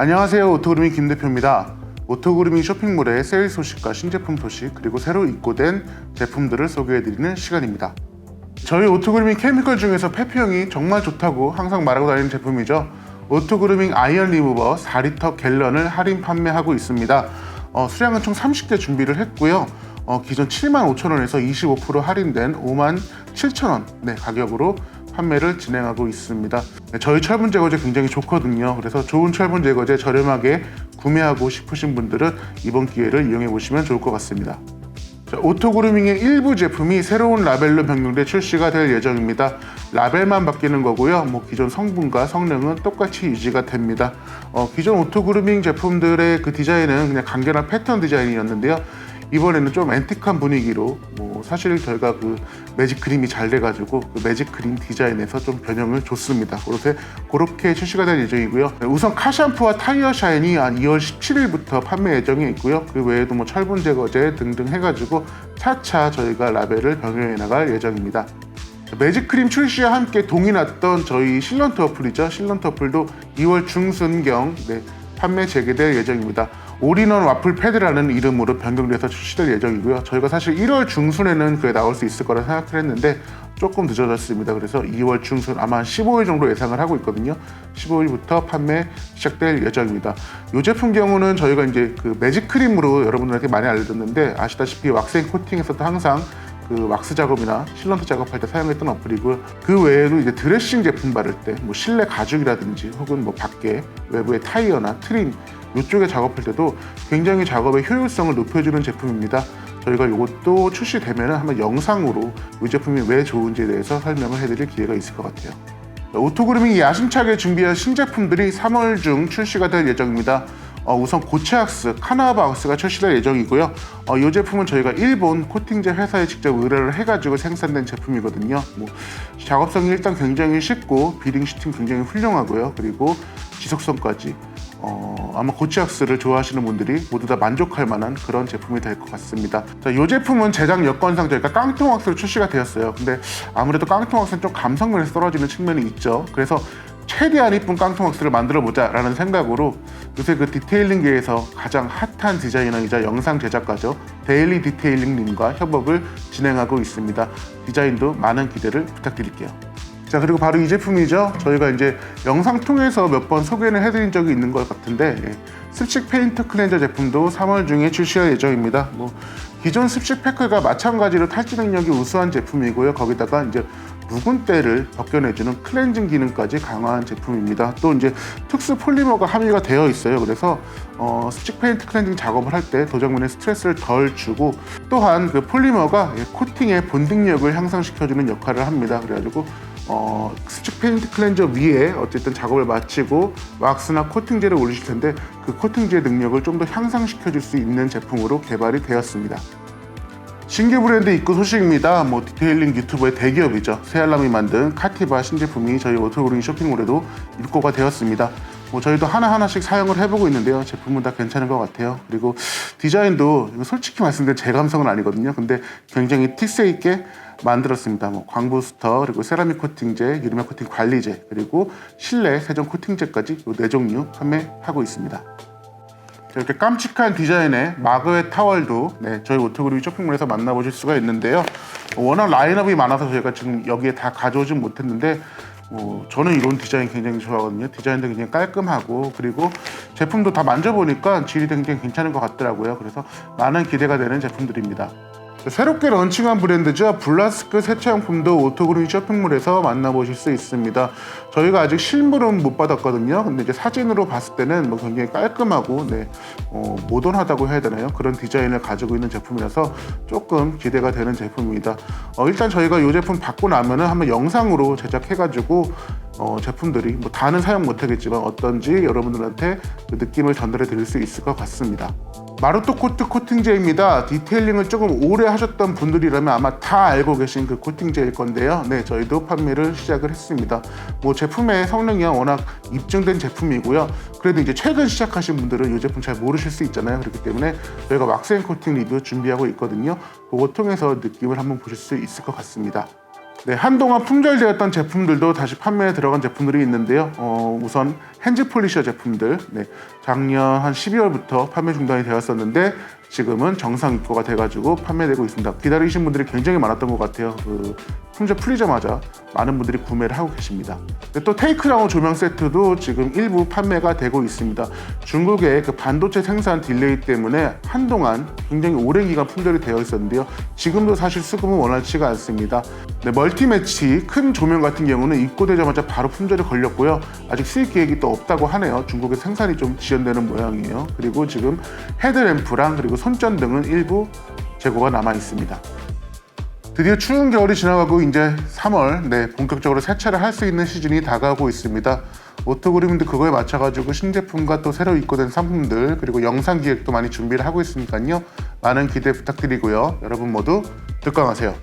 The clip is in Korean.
안녕하세요. 오토그루밍 김 대표입니다. 오토그루밍 쇼핑몰의 세일 소식과 신제품 소식 그리고 새로 입고된 제품들을 소개해드리는 시간입니다. 저희 오토그루밍 케미컬 중에서 페페형이 정말 좋다고 항상 말하고 다니는 제품이죠. 오토그루밍 아이언 리무버 4리터 갤런을 할인 판매하고 있습니다. 어, 수량은 총 30개 준비를 했고요. 어, 기존 7만 5천 원에서 25% 할인된 5만 7천 원 네, 가격으로 판매를 진행하고 있습니다. 네, 저희 철분 제거제 굉장히 좋거든요. 그래서 좋은 철분 제거제 저렴하게 구매하고 싶으신 분들은 이번 기회를 이용해 보시면 좋을 것 같습니다. 자, 오토그루밍의 일부 제품이 새로운 라벨로 변경돼 출시가 될 예정입니다. 라벨만 바뀌는 거고요. 뭐 기존 성분과 성능은 똑같이 유지가 됩니다. 어, 기존 오토그루밍 제품들의 그 디자인은 그냥 간결한 패턴 디자인이었는데요. 이번에는 좀 앤틱한 분위기로 뭐 사실 저희가 그 매직 크림이 잘 돼가지고 그 매직 크림 디자인에서 좀 변형을 줬습니다. 그렇게 그렇게 출시가 될 예정이고요. 우선 카샴푸와 타이어 샤인이 한 2월 17일부터 판매 예정이 있고요. 그 외에도 뭐 철분 제거제 등등 해가지고 차차 저희가 라벨을 변경해 나갈 예정입니다. 매직 크림 출시와 함께 동이 났던 저희 실런트 어플이죠. 실런트 어플도 2월 중순경 네, 판매 재개될 예정입니다. 올인원 와플 패드라는 이름으로 변경돼서 출시될 예정이고요. 저희가 사실 1월 중순에는 그게 나올 수 있을 거라 생각을 했는데 조금 늦어졌습니다. 그래서 2월 중순 아마 한 15일 정도 예상을 하고 있거든요. 15일부터 판매 시작될 예정입니다. 이 제품 경우는 저희가 이제 그 매직 크림으로 여러분들한테 많이 알려줬는데 아시다시피 왁싱 코팅에서도 항상 그 왁스 작업이나 실런트 작업할 때 사용했던 어플이고요. 그 외에도 이제 드레싱 제품 바를 때 뭐 실내 가죽이라든지 혹은 뭐 밖에 외부의 타이어나 트림 이쪽에 작업할 때도 굉장히 작업의 효율성을 높여주는 제품입니다. 저희가 이것도 출시되면 한번 영상으로 이 제품이 왜 좋은지에 대해서 설명을 해드릴 기회가 있을 것 같아요. 오토그루밍이 야심차게 준비한 신제품들이 3월 중 출시가 될 예정입니다. 어, 우선 고체학스, 카나바학스가 출시될 예정이고요. 어, 이 제품은 저희가 일본 코팅제 회사에 직접 의뢰를 해가지고 생산된 제품이거든요. 뭐, 작업성이 일단 굉장히 쉽고 비링 시팅 굉장히 훌륭하고요. 그리고 지속성까지 어, 아마 고치학스를 좋아하시는 분들이 모두 다 만족할 만한 그런 제품이 될 것 같습니다. 자, 이 제품은 제작 여건상 저희가 깡통 왁스로 출시가 되었어요. 근데 아무래도 깡통 왁스는 좀 감성면에서 떨어지는 측면이 있죠. 그래서 최대한 이쁜 깡통 왁스를 만들어 보자라는 생각으로 요새 그 디테일링계에서 가장 핫한 디자이너이자 영상 제작가죠 데일리 디테일링님과 협업을 진행하고 있습니다. 디자인도 많은 기대를 부탁드릴게요. 자 그리고 바로 이 제품이죠. 저희가 이제 영상 통해서 몇 번 소개를 해드린 적이 있는 것 같은데 예. 습식 페인트 클렌저 제품도 3월 중에 출시할 예정입니다. 뭐 기존 습식 패크가 마찬가지로 탈지 능력이 우수한 제품이고요. 거기다가 이제 묵은 때를 벗겨내주는 클렌징 기능까지 강화한 제품입니다. 또 이제 특수 폴리머가 함유가 되어 있어요. 그래서 어, 습식 페인트 클렌징 작업을 할 때 도장면에 스트레스를 덜 주고 또한 그 폴리머가 예, 코팅의 본딩력을 향상시켜주는 역할을 합니다. 그래가지고 어, 습식 페인트 클렌저 위에 어쨌든 작업을 마치고 왁스나 코팅제를 올리실 텐데 그 코팅제 능력을 좀 더 향상시켜 줄 수 있는 제품으로 개발이 되었습니다. 신규 브랜드 입고 소식입니다. 뭐 디테일링 유튜버의 대기업이죠. 새알람이 만든 카티바 신제품이 저희 오토그루밍 쇼핑몰에도 입고가 되었습니다. 뭐 저희도 하나하나씩 사용을 해보고 있는데요. 제품은 다 괜찮은 것 같아요. 그리고 디자인도 솔직히 말씀드리면 제 감성은 아니거든요. 근데 굉장히 특색 있게 만들었습니다. 뭐 광부스터 그리고 세라믹 코팅제, 유리막 코팅 관리제 그리고 실내 세정 코팅제까지 이네 종류 판매하고 있습니다. 이렇게 깜찍한 디자인의 마그의 타월도 네, 저희 오토그루미 쇼핑몰에서 만나보실 수가 있는데요. 워낙 라인업이 많아서 저희가 지금 여기에 다 가져오진 못했는데 뭐 저는 이런 디자인 굉장히 좋아하거든요. 디자인도 굉장히 깔끔하고 그리고 제품도 다 만져보니까 질이 굉장히 괜찮은 것 같더라고요. 그래서 많은 기대가 되는 제품들입니다. 새롭게 런칭한 브랜드죠. 블라스크 세차용품도 오토그루미 쇼핑몰에서 만나보실 수 있습니다. 저희가 아직 실물은 못 받았거든요. 근데 이제 사진으로 봤을 때는 뭐 굉장히 깔끔하고 네, 어, 모던하다고 해야 되나요? 그런 디자인을 가지고 있는 제품이라서 조금 기대가 되는 제품입니다. 어, 일단 저희가 이 제품 받고 나면은 한번 영상으로 제작해가지고 어, 제품들이 뭐 다는 사용 못하겠지만 어떤지 여러분들한테 그 느낌을 전달해 드릴 수 있을 것 같습니다. 마루토 코트 코팅제입니다. 디테일링을 조금 오래 하셨던 분들이라면 아마 다 알고 계신 그 코팅제일 건데요. 네, 저희도 판매를 시작을 했습니다. 뭐 제품의 성능이 워낙 입증된 제품이고요. 그래도 이제 최근 시작하신 분들은 이 제품 잘 모르실 수 있잖아요. 그렇기 때문에 저희가 왁스앤 코팅 리뷰 준비하고 있거든요. 그거 통해서 느낌을 한번 보실 수 있을 것 같습니다. 네, 한동안 품절되었던 제품들도 다시 판매에 들어간 제품들이 있는데요. 어, 우선 핸즈 폴리셔 제품들, 네, 작년 한 12월부터 판매 중단이 되었었는데 지금은 정상 입고가 돼가지고 판매되고 있습니다. 기다리신 분들이 굉장히 많았던 것 같아요. 그 품절 풀리자마자 많은 분들이 구매를 하고 계십니다. 네, 또 테이크다운 조명 세트도 지금 일부 판매가 되고 있습니다. 중국의 그 반도체 생산 딜레이 때문에 한동안 굉장히 오랜 기간 품절이 되어 있었는데요. 지금도 사실 수급은 원활치가 않습니다. 네, 멀티 매치 큰 조명 같은 경우는 입고되자마자 바로 품절이 걸렸고요. 아직 수익 계획이 또 없다고 하네요. 중국의 생산이 좀 지연되는 모양이에요. 그리고 지금 헤드램프랑 그리고 손전 등은 일부 재고가 남아 있습니다. 드디어 추운 겨울이 지나가고 이제 3월 네 본격적으로 세차를 할 수 있는 시즌이 다가오고 있습니다. 오토그림도 그거에 맞춰가지고 신제품과 또 새로 입고된 상품들 그리고 영상 기획도 많이 준비를 하고 있으니까요. 많은 기대 부탁드리고요. 여러분 모두 득강하세요.